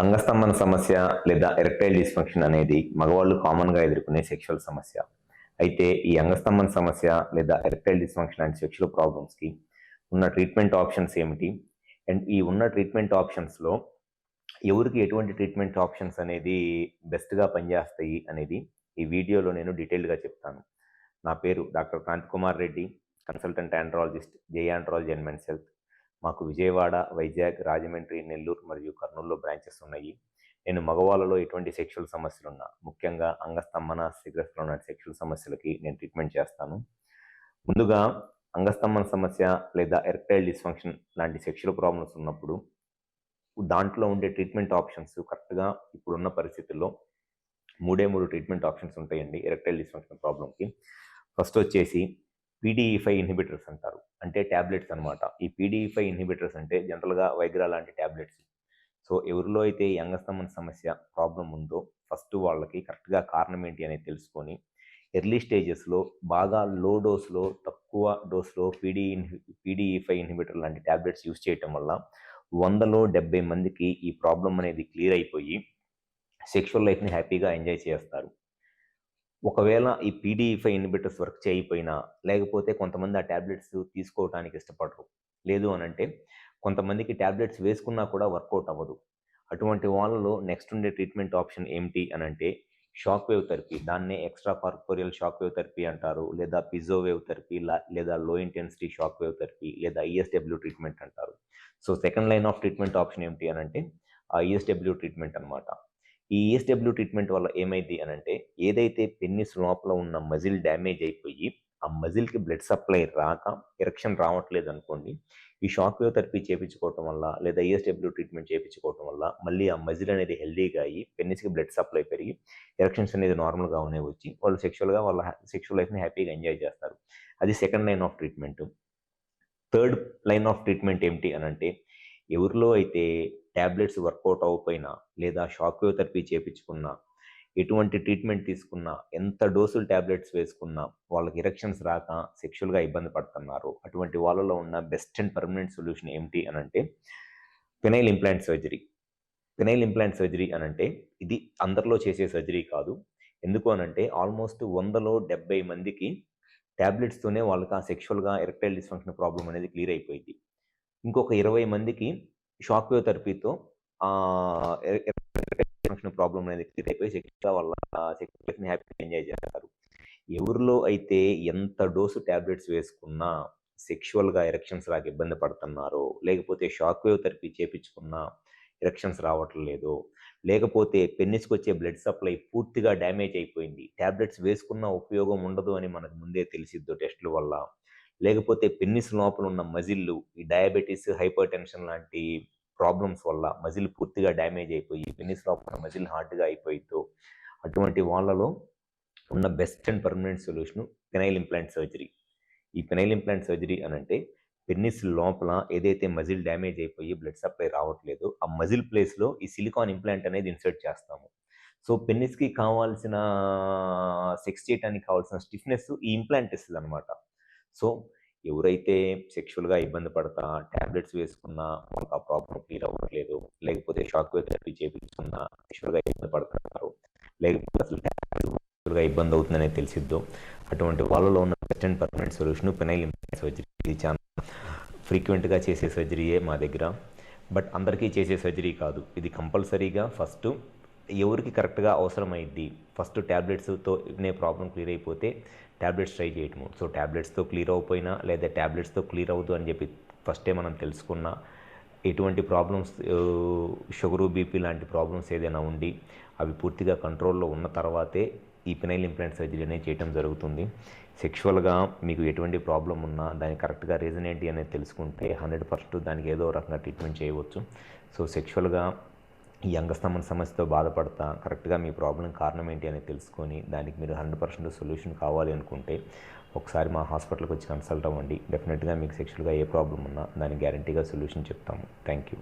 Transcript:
అంగస్తంభన సమస్య లేదా erectile dysfunction అనేది మగవాళ్ళు కామన్గా ఎదుర్కొనే సెక్షువల్ సమస్య. అయితే ఈ అంగస్తంభన సమస్య లేదా ఎరెక్టైల్ డిస్ఫంక్షన్ అండ్ సెక్షువల్ ప్రాబ్లమ్స్కి ఉన్న ట్రీట్మెంట్ ఆప్షన్స్ ఏమిటి? అండ్ ఈ ఉన్న ట్రీట్మెంట్ ఆప్షన్స్లో ఎవరికి ఎటువంటి ట్రీట్మెంట్ ఆప్షన్స్ అనేది బెస్ట్గా పనిచేస్తాయి అనేది ఈ వీడియోలో నేను డీటెయిల్డ్గా చెప్తాను. నా పేరు doctor Kanth Kumar Reddy consultant andrologist J andrology and men's health మాకు విజయవాడ వైజాగ్ రాజమండ్రి నెల్లూరు మరియు కర్నూలులో బ్రాంచెస్ ఉన్నాయి. నేను మగవాళ్ళలో ఎటువంటి సెక్షువల్ సమస్యలు ఉన్నా ముఖ్యంగా అంగస్తంభన శీఘ్రస్లో ఉన్న సెక్షువల్ సమస్యలకి నేను ట్రీట్మెంట్ చేస్తాను. ముందుగా అంగస్తంభన సమస్య లేదా ఎరెక్టైల్ డిస్ఫంక్షన్ లాంటి సెక్షువల్ ప్రాబ్లమ్స్ ఉన్నప్పుడు దాంట్లో ఉండే ట్రీట్మెంట్ ఆప్షన్స్ కరెక్ట్గా ఇప్పుడున్న పరిస్థితుల్లో మూడే మూడు ట్రీట్మెంట్ ఆప్షన్స్ ఉంటాయండి ఎరెక్టైల్ డిస్ఫంక్షన్ ప్రాబ్లంకి ఫస్ట్ వచ్చేసి పీడీఈ ఫైవ్ ఇన్హిబిటర్స్ అంటారు. అంటే ట్యాబ్లెట్స్ అనమాట ఈ పీడీఈ ఫైవ్ ఇన్హిబిటర్స్ అంటే జనరల్గా వైగ్రా లాంటి ట్యాబ్లెట్స్ సో ఎవరిలో అయితే ఈ సమస్య ప్రాబ్లం ఉందో ఫస్ట్ వాళ్ళకి కరెక్ట్గా కారణం ఏంటి అనేది తెలుసుకొని ఎర్లీ స్టేజెస్లో బాగా లో డోస్లో తక్కువ డోస్లో పీడీ పీడీఈ ఫైవ్ ఇన్హిబిటర్ లాంటి ట్యాబ్లెట్స్ యూస్ చేయటం వల్ల వందలో డెబ్బై మందికి ఈ ప్రాబ్లం అనేది క్లియర్ అయిపోయి సెక్షువల్ లైఫ్ని హ్యాపీగా ఎంజాయ్ చేస్తారు. ఒకవేళ ఈ పీడీఈ ఇన్హిబిటర్స్ వర్క్ చేయకపోయినా లేకపోతే కొంతమంది ఆ ట్యాబ్లెట్స్ తీసుకోవడానికి ఇష్టపడరు. లేదు అని అంటే కొంతమందికి ట్యాబ్లెట్స్ వేసుకున్నా కూడా వర్కౌట్ అవ్వదు. అటువంటి వాళ్ళలో నెక్స్ట్ ఉండే ట్రీట్మెంట్ ఆప్షన్ ఏమిటి అని అంటే షాక్ వేవ్ థెరపీ దాన్నే extra corporeal shock wave therapy అంటారు లేదా పిజో వేవ్ థెరపీ లేదా low intensity shock wave therapy లేదా ఈఎస్డబ్ల్యూ ట్రీట్మెంట్ అంటారు. So second line of treatment option ఏమిటి అని అంటే ఆ ఈఎస్డబ్ల్యూ ట్రీట్మెంట్ అనమాట ఈ ఈఎస్డబ్ల్యూ ట్రీట్మెంట్ వల్ల ఏమైంది అని అంటే ఏదైతే పెన్నిస్ లోపల ఉన్న మజిల్ డ్యామేజ్ అయిపోయి ఆ మజిల్కి బ్లడ్ సప్లై రాక ఎరక్షన్ రావట్లేదు అనుకోండి ఈ షాక్ వేవ్ థెరపీ చేయించుకోవటం వల్ల లేదా ఈఎస్డబ్ల్యూ ట్రీట్మెంట్ చేయించుకోవటం వల్ల మళ్ళీ ఆ మజిల్ అనేది హెల్దీగా అయ్యి పెన్నిస్కి బ్లడ్ సప్లై పెరిగి ఎరక్షన్స్ అనేది నార్మల్గా ఉన్నాయి వచ్చి వాళ్ళు సెక్షువల్గా వాళ్ళ సెక్షువల్ లైఫ్ని హ్యాపీగా ఎంజాయ్ చేస్తారు. అది second line of treatment third line of treatment ఏమిటి అని అంటే ఎవరిలో అయితే ట్యాబ్లెట్స్ వర్కౌట్ అవ్వకపోయినా లేదా షాక్ వేవ్ థెరపీ చేయించుకున్నా ఎటువంటి ట్రీట్మెంట్ తీసుకున్నా ఎంత డోసులు ట్యాబ్లెట్స్ వేసుకున్నా వాళ్ళకి ఇరెక్షన్స్ రాక సెక్షువల్గా ఇబ్బంది పడుతున్నారు. అటువంటి వాళ్ళలో ఉన్న బెస్ట్ అండ్ పర్మనెంట్ సొల్యూషన్ ఏమిటి అని అంటే penile implant surgery. Penile implant surgery అని అంటే ఇది అందరిలో చేసే సర్జరీ కాదు. ఎందుకు అనంటే ఆల్మోస్ట్ వందలో డెబ్బై మందికి ట్యాబ్లెట్స్తోనే వాళ్ళకి ఆ సెక్షువల్గా ఎరెక్టైల్ డిస్ఫంక్షన్ ప్రాబ్లం అనేది క్లియర్ అయిపోయింది. ఇంకొక ఇరవై మందికి షాక్ వేవ్ థెరపీతో ఫంక్షన్ ప్రాబ్లం అనేది క్లియర్ అయిపోయి సెక్స్గా వాళ్ళ సెక్స్ని హ్యాపీగా ఎంజాయ్ చేస్తారు. ఎవరిలో అయితే ఎంత డోసు ట్యాబ్లెట్స్ వేసుకున్నా సెక్షువల్గా ఎరక్షన్స్ రాక ఇబ్బంది పడుతున్నారో లేకపోతే షాక్ వేవ్ థెరపీ చేపించుకున్నా ఎరక్షన్స్ రావట్లేదు లేకపోతే పెన్నిస్కి వచ్చే బ్లడ్ సప్లై పూర్తిగా డ్యామేజ్ అయిపోయింది ట్యాబ్లెట్స్ వేసుకున్న ఉపయోగం ఉండదు అని మనకు ముందే తెలిసిద్దో టెస్టుల వల్ల లేకపోతే పెన్నిస్ లోపల ఉన్న మజిల్లు ఈ డయాబెటీస్ హైపర్ టెన్షన్ లాంటి ప్రాబ్లమ్స్ వల్ల మజిల్ పూర్తిగా డ్యామేజ్ అయిపోయి పెన్నిస్ లోపల మజిల్ హార్డ్గా అయిపోయితో అటువంటి వాళ్ళలో ఉన్న best and permanent solution penile implant surgery. ఈ పెనైల్ ఇంప్లాంట్ సర్జరీ అని అంటే పెన్నిస్ లోపల ఏదైతే మజిల్ డ్యామేజ్ అయిపోయి బ్లడ్ సప్లై రావట్లేదు ఆ మజిల్ ప్లేస్లో ఈ సిలికాన్ ఇంప్లాంట్ అనేది ఇన్సర్ట్ చేస్తాము. సో పెన్నిస్కి కావాల్సిన సెక్స్ చేయడానికి కావాల్సిన స్టిఫ్నెస్ ఈ ఇంప్లాంట్ ఇస్తుంది అనమాట సో ఎవరైతే సెక్షువల్గా ఇబ్బంది పడతా ట్యాబ్లెట్స్ వేసుకున్నా వాళ్ళకి ఆ ప్రాబ్లం క్లియర్ అవ్వట్లేదు లేకపోతే షాక్ వేవ్ థెరపీ చేయించుకున్నా సెక్షువల్గా ఇబ్బంది పడుతున్నారు లేకపోతే అసలు సెక్షువల్గా ఇబ్బంది అవుతుందనే తెలిసిద్దో అటువంటి వాళ్ళలో ఉన్న best and permanent solution penile implant surgery ఇది చాలా ఫ్రీక్వెంట్గా చేసే సర్జరీయే మా దగ్గర. బట్ అందరికీ చేసే సర్జరీ కాదు. ఇది కంపల్సరీగా ఫస్ట్ ఎవరికి కరెక్ట్గా అవసరమైద్ది ఫస్ట్ ట్యాబ్లెట్స్తో నే ప్రాబ్లం క్లియర్ అయిపోతే ట్యాబ్లెట్స్ ట్రై చేయటము. సో ట్యాబ్లెట్స్తో క్లియర్ అవ్వపోయినా లేదా ట్యాబ్లెట్స్తో క్లియర్ అవ్వదు అని చెప్పి ఫస్టే మనం తెలుసుకున్నా ఎటువంటి ప్రాబ్లమ్స్ షుగరు బీపీ లాంటి ప్రాబ్లమ్స్ ఏదైనా ఉండి అవి పూర్తిగా కంట్రోల్లో ఉన్న తర్వాతే ఈ పినైల్ ఇంప్లాంట్ సర్జరీ అనేది చేయడం జరుగుతుంది. సెక్షువల్గా మీకు ఎటువంటి ప్రాబ్లం ఉన్నా దాని కరెక్ట్గా రీజన్ ఏంటి అనేది తెలుసుకుంటే హండ్రెడ్ పర్సెంట్ దానికి ఏదో రకంగా ట్రీట్మెంట్ చేయవచ్చు. సో సెక్షువల్గా ఈ అంగస్తంభన సమస్యతో బాధపడతా కరెక్ట్గా మీ ప్రాబ్లం కారణం ఏంటి అని తెలుసుకొని దానికి మీరు హండ్రెడ్ పర్సెంట్ సొల్యూషన్ కావాలి అనుకుంటే ఒకసారి మా హాస్పిటల్కి వచ్చి కన్సల్ట్ అవ్వండి. డెఫినెట్గా మీకు సెక్షువల్గా ఏ ప్రాబ్లం ఉన్నా దానికి గ్యారంటీగా సొల్యూషన్ చెప్తాము. Thank you